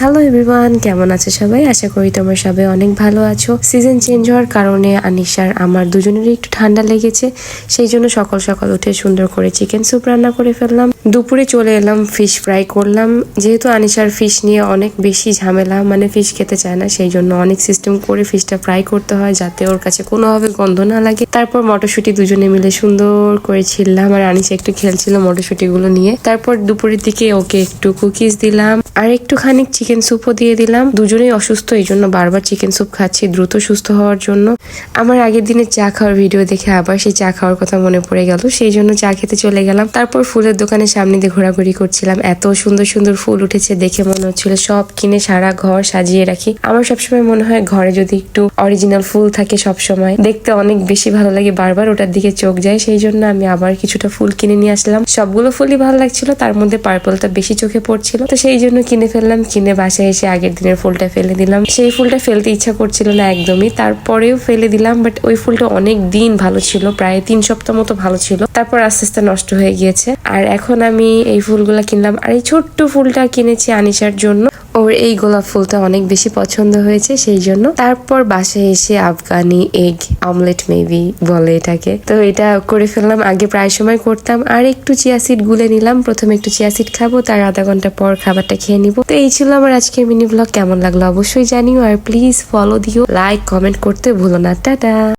Hello everyone কেমন আছে সবাই? আশা করি তোমরা সবাই অনেক ভালো আছো। সিজন চেঞ্জ হওয়ার কারণে আনিশার আমার দুজনেরই একটু ঠান্ডা লেগেছে, সেই জন্য সকাল সকাল উঠে সুন্দর করে চিকেন স্যুপ রান্না করে ফেললাম। দুপুরে চলে এলাম ফিশ ফ্রাই করলাম। যেহেতু আনিশার ফিশ নিয়ে অনেক বেশি ঝামেলা মানে ফিশ খেতে চায় না, সেই জন্য অনেক সিস্টেম করে ফিশটা ফ্রাই করতে হয়, যাতে ওর কাছে কোনোভাবে গন্ধ না লাগে। তারপর মটরশুঁটি দুজনে মিলে সুন্দর করে ছিললাম, আর আনিশা একটু খেলছিল মটরশুঁটি গুলো নিয়ে। তারপর দুপুরের দিকে ওকে একটু কুকিজ দিলাম, আর একটুখানি চিকেন স্যুপও দিয়ে দিলাম। দুজনেই অসুস্থ এই জন্য বারবার চিকেন স্যুপ খাচ্ছি, দ্রুত সুস্থ হওয়ার জন্য। আমার আগের দিনে চা খাওয়ার ভিডিও দেখে আবার সেই চা খাওয়ার কথা মনে পড়ে গেল। সেই জন্য চা খেতে চলে গেলাম। তারপর ফুলের দোকানের সামনে দিয়ে ঘোরাঘুরি করছিলাম। এত সুন্দর সুন্দর ফুল উঠেছে দেখে মনে হচ্ছিল, সব কিনে সারা ঘর সাজিয়ে রাখি। আমার সবসময় মনে হয় ঘরে যদি একটু অরিজিনাল ফুল থাকে সব সময় দেখতে অনেক বেশি ভালো লাগে, বারবার ওটার দিকে চোখ যায়। সেই জন্য আমি আবার কিছুটা ফুল কিনে নিয়ে আসলাম। সবগুলো ফুলই ভালো লাগছিল, তার মধ্যে পার্পলটা বেশি চোখে পড়ছিল। তো সেই জন্য কিনে ফেললাম, কিনে বাসায় এসে আগের দিনের ফুলটা ফেলে দিলাম। সেই ফুলটা ফেলতে ইচ্ছা করছিল না একদমই, তারপরেও ফেলে দিলাম বাট ওই ফুলটা অনেক দিন ভালো ছিল, প্রায় তিন সপ্তাহ মতো ভালো ছিল। তারপর আস্তে আস্তে নষ্ট হয়ে গিয়েছে। আর এখন আমি এই ফুলগুলা কিনলাম, আর এই ছোট্ট ফুলটা কিনেছি আনিসার জন্য। ওর এই গোলাপ ফুলটা অনেক বেশি পছন্দ হয়েছে, সেই জন্য। তারপর বাসায় এসে আফগানি, এগ, অমলেট মেবি বলে এটাকে। তো এটা করে ফেললাম, আগে প্রায় সময় করতাম। আর একটু চিয়া সিড গুলে নিলাম। প্রথমে একটু চিয়া সিড খাব, তার আধা ঘণ্টা পর খাবারটা খেয়ে নিবো। তো এই ছিল আমার আজকের মিনি ব্লগ। কেমন লাগল অবশ্যই জানিও। আর প্লিজ ফলো দিও, লাইক, কমেন্ট করতে ভুলো না। টাটা!